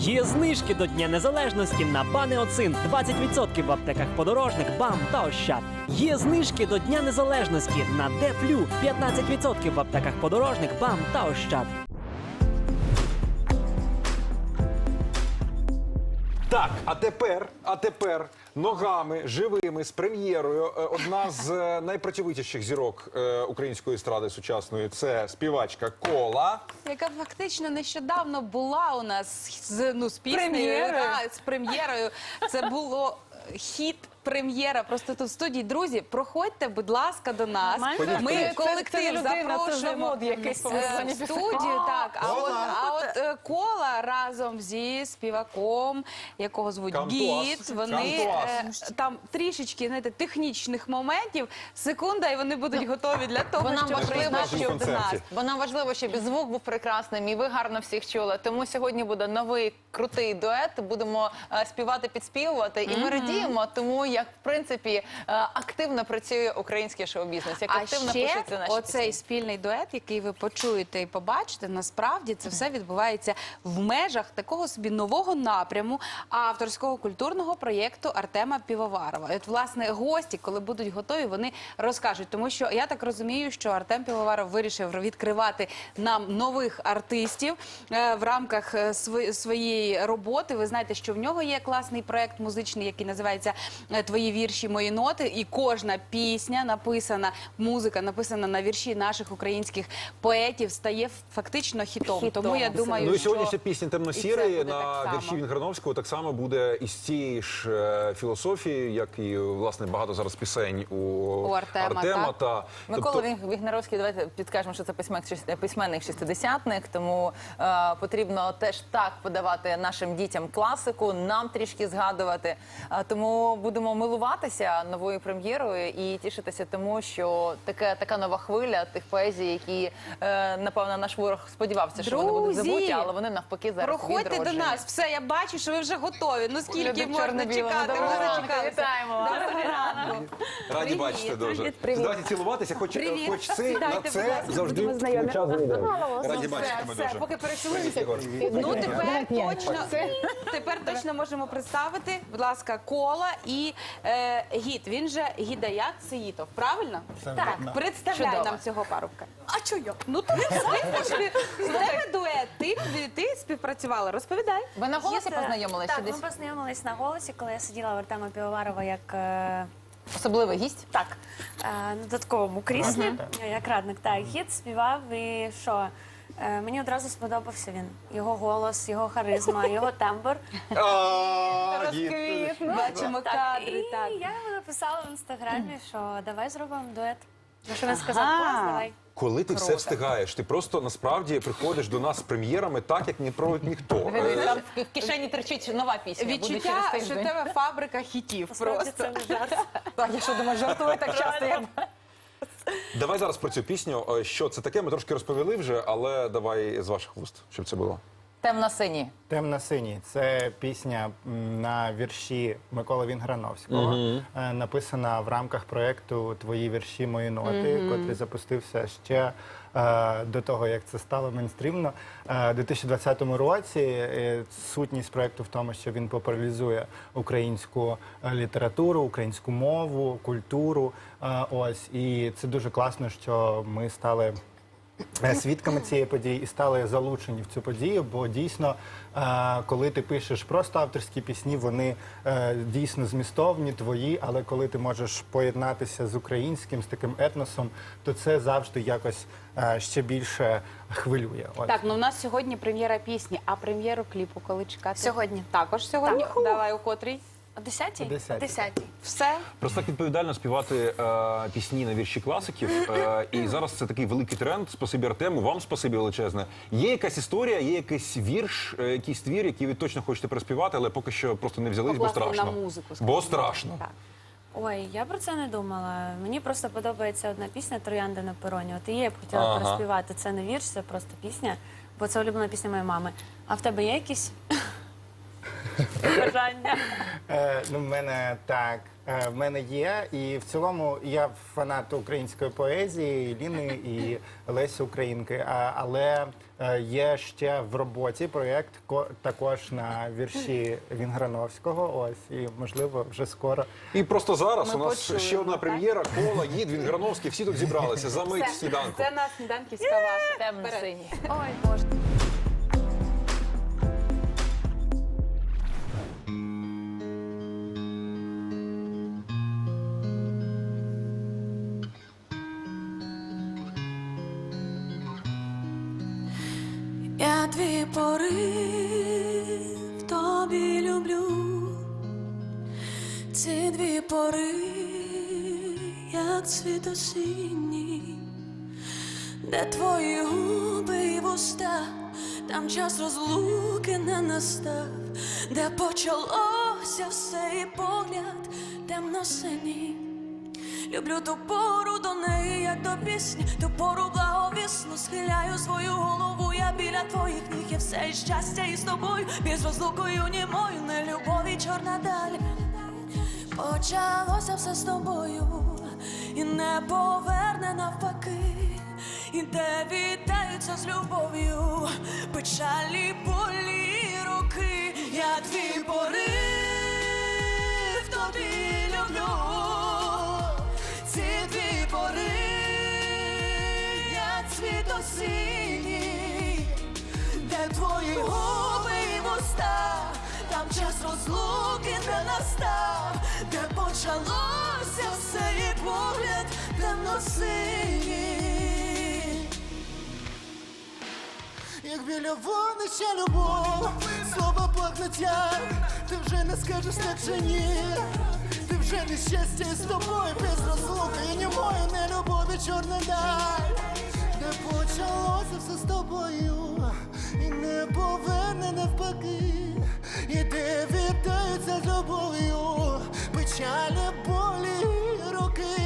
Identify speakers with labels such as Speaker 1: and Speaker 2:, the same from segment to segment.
Speaker 1: Є знижки до Дня Незалежності на Банеоцин 20% в аптеках подорожник, БАМ та Ощад. Є знижки до Дня Незалежності на Дефлю 15% в аптеках подорожник, БАМ та Ощад.
Speaker 2: Так, а тепер, а тепер ногами живими з прем'єрою. е, Одна з е, найпрацьовитіших зірок е, української естради сучасної це співачка Кола.
Speaker 3: яка фактично нещодавно була у нас з ну з піснею,
Speaker 4: Прем'єрою.
Speaker 3: да, з прем'єрою. Це було е, хіт. Прем'єра просто тут в студії. Друзі, проходьте, будь ласка, до нас. Ми колектив
Speaker 4: людина, це
Speaker 3: запрошуємо
Speaker 4: завод якийсь
Speaker 3: е, в студію. Так, а от, а от е, кола разом зі співаком, якого звуть. Гіт. Вони е, там трішечки знаєте, технічних моментів. Секунда, і вони будуть готові для того,
Speaker 4: Бо нам
Speaker 3: щоб
Speaker 4: важливо,
Speaker 3: прийняти
Speaker 2: щоб-
Speaker 3: до нас.
Speaker 2: концерті.
Speaker 4: Бо нам важливо, щоб і звук був прекрасним, і ви гарно всіх чули. Тому сьогодні буде новий крутий дует. Будемо е, співати, підспівувати, і ми радіємо, тому як в принципі е, активно працює український шоу-бізнес, як
Speaker 3: А
Speaker 4: активно
Speaker 3: ще
Speaker 4: пишуться наші
Speaker 3: оцей
Speaker 4: пісні.
Speaker 3: спільний дует, який ви почуєте і побачите, насправді це все відбувається в межах такого собі нового напряму авторського культурного проєкту Артема Півоварова. І От власне гості, коли будуть готові, вони розкажуть. Тому що я так розумію, що Артем Півоваров вирішив відкривати нам нових артистів е, в рамках е, сви- своєї роботи. Ви знаєте, що в нього є класний проєкт музичний, який називається е, Твої вірші, мої ноти. І кожна пісня написана, музика написана на вірші наших українських поетів, стає фактично хітом.
Speaker 4: Хітом.
Speaker 3: Тому я думаю,
Speaker 2: Ну і
Speaker 3: що
Speaker 2: сьогоднішня пісня темно-сірий на вірші Вінграновського так само буде із цієї ж е, філософії, як і власне багато зараз пісень у,
Speaker 3: У Артема, так.
Speaker 2: та
Speaker 4: Микола
Speaker 2: тобто-
Speaker 4: Віг- Вігнаровський, давайте підкажемо, що це письменник, шістидесятник, тому е, потрібно теж так подавати нашим дітям класику, нам трішки згадувати. Тому будемо милуватися новою прем'єрою і тішитися тому, що таке, така нова хвиля тих поезій, які, е, напевно, наш ворог сподівався, що вони будуть забуті, але вони навпаки зараз
Speaker 3: Проходьте до нас. Все, я бачу, що ви вже готові. Ну скільки можна чекати? Ми зачекалися.
Speaker 4: вітаємо вас.
Speaker 2: Раді бачити дуже. Давайте цілуватися, хоч, хоч це на це завжди час. Раді бачити ми
Speaker 4: Все,
Speaker 2: дуже.
Speaker 4: поки перецілуємося.
Speaker 3: Ну тепер точно тепер точно можемо представити, будь ласка, кола і е, гід. Він же гідаят Сеїтов, правильно? Так, представляй
Speaker 4: Чудово.
Speaker 3: нам цього парубка. А чого я? Ну то визначили. З тебе дует. Ти, ти співпрацювала. Розповідай.
Speaker 4: Ви на голосі
Speaker 5: Є, е,
Speaker 4: познайомилися?
Speaker 5: Так,
Speaker 4: чи
Speaker 5: ми
Speaker 4: десь
Speaker 5: познайомились на голосі, коли я сиділа в Артема Півоварова як е,
Speaker 4: особливий гість?
Speaker 5: так, е, на додатковому кріслі, як радник. Так, гід співав і що? Е, Мені одразу сподобався він. Його голос, його харизма, його тембр.
Speaker 2: А,
Speaker 3: Бачимо кадри.
Speaker 5: і
Speaker 3: Так.
Speaker 5: я йому написала в інстаграмі, що давай зробимо дует. Що він сказав,
Speaker 3: Ага.
Speaker 5: клас, давай.
Speaker 2: Коли ти все встигаєш, ти просто насправді приходиш до нас з прем'єрами так, як не проводить ніхто. Е,
Speaker 4: Там в кишені терчить нова пісня. буде через
Speaker 3: Відчуття, що в
Speaker 4: тиждень.
Speaker 3: тебе фабрика хітів.
Speaker 5: Насправді
Speaker 3: Просто
Speaker 5: це не жарт.
Speaker 4: Так, я що думаю, жартую так часто. Я...
Speaker 2: Давай зараз про цю пісню. Е, Що це таке? Ми трошки розповіли вже, але давай з ваших вуст, щоб це було.
Speaker 4: Темно сині.
Speaker 6: Темна синій це пісня м, на вірші Миколи Вінграновського, е, написана в рамках проєкту Твої вірші, мої ноти, котрий запустився ще е, до того, як це стало мейнстрімно. Е, У 2020 році Е, сутність проєкту в тому, що він популяризує українську е, літературу, українську мову, культуру. Е, Ось і це дуже класно, що ми стали свідками цієї події і стали залучені в цю подію, бо дійсно, е, коли ти пишеш просто авторські пісні, вони е, дійсно змістовні, твої, але коли ти можеш поєднатися з українським, з таким етносом, то це завжди якось е, ще більше хвилює. От.
Speaker 3: Так, ну у нас сьогодні прем'єра пісні, а прем'єру кліпу коли чекати?
Speaker 5: Сьогодні.
Speaker 3: Також сьогодні.
Speaker 5: Так.
Speaker 3: Давай у котрій.
Speaker 5: О 10-й?
Speaker 6: О 10-й.
Speaker 5: 10-й.
Speaker 3: Все.
Speaker 2: Просто так відповідально співати е, пісні на вірші класиків. Е, і зараз це такий великий тренд. Спасибі Артему, вам спасибі величезне. Є якась історія, є якийсь вірш, е, якийсь твір, який ви точно хочете переспівати, але поки що просто не взялись, бо
Speaker 3: Покласти
Speaker 2: страшно.
Speaker 3: на музику,
Speaker 2: бо страшно.
Speaker 3: Так.
Speaker 5: Ой, я про це не думала. Мені просто подобається одна пісня Троянда на пероні. От її я б хотіла
Speaker 2: Ага.
Speaker 5: переспівати. Це не вірш, це просто пісня, бо це улюблена пісня моєї мами. А в тебе є якісь бажання?
Speaker 6: Е, ну, в мене так. Е, в мене є, і в цілому я фанат української поезії, і Ліни і Лесі Українки. А, але Е, Є ще в роботі проєкт ко- також на вірші Вінграновського. Ось і можливо вже скоро.
Speaker 2: І просто зараз
Speaker 4: Ми
Speaker 2: у нас
Speaker 4: почуємо,
Speaker 2: ще одна
Speaker 4: так?
Speaker 2: прем'єра. Кола, Гід, Вінграновський, всі тут зібралися за мить сніданку.
Speaker 3: Це на сніданківська ваша.
Speaker 4: Темно-синій.
Speaker 3: Ой, Боже.
Speaker 5: Я твій порив, тобі люблю. Ці дві пори, як цвіт осінній, де твої губи і вуста, там час розлуки не настав, де почалося все і погляд темно-синій. Люблю ту пору до неї, як до пісні, ту пору благовісну схиляю свою голову. Я біля твоїх ніг і все і щастя і з тобою, без розлукою німою, не любові чорна даль. Почалося все з тобою, і не поверне навпаки, і де вітаються з любов'ю, печалі болі роки, я твій порив губи і вуста, там час розлуки не настав, де почалося все і погляд темно-синій.
Speaker 7: Як біля вогнища любов, слова як Ти вже не скажеш так чи ні. Ти вже не щастя із тобою без розлуки. І німою не любові чорна даль почалося все з тобою І не поверне навпаки І де вітаються з любов'ю Печалі болі роки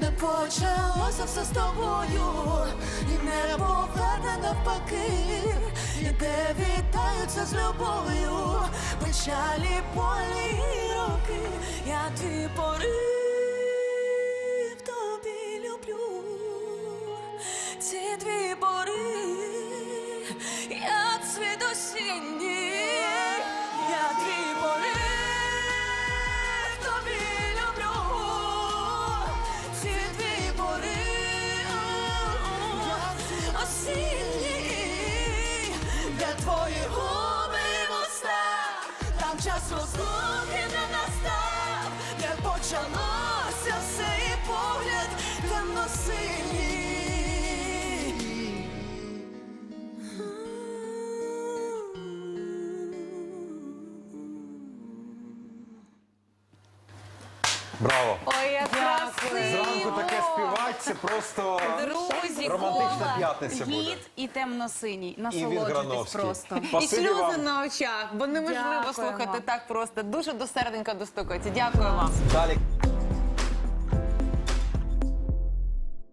Speaker 5: Не почалося все з тобою, і не поверне навпаки, і де вітаються з любов'ю, печалі полі роки, я твій порив
Speaker 2: Браво!
Speaker 3: Ой, як красиво.
Speaker 2: Зранку таке співати, це просто
Speaker 3: Друзі,
Speaker 2: романтична
Speaker 3: кола,
Speaker 2: п'ятниця буде.
Speaker 3: гід і темно-синій. Насолоджуйтесь просто.
Speaker 4: І
Speaker 2: Спасибі
Speaker 4: сльози
Speaker 2: вам.
Speaker 4: на очах, бо неможливо
Speaker 3: Дякуємо.
Speaker 4: слухати так просто. Дуже до серденька достукається. Дякую вам.
Speaker 2: Далі.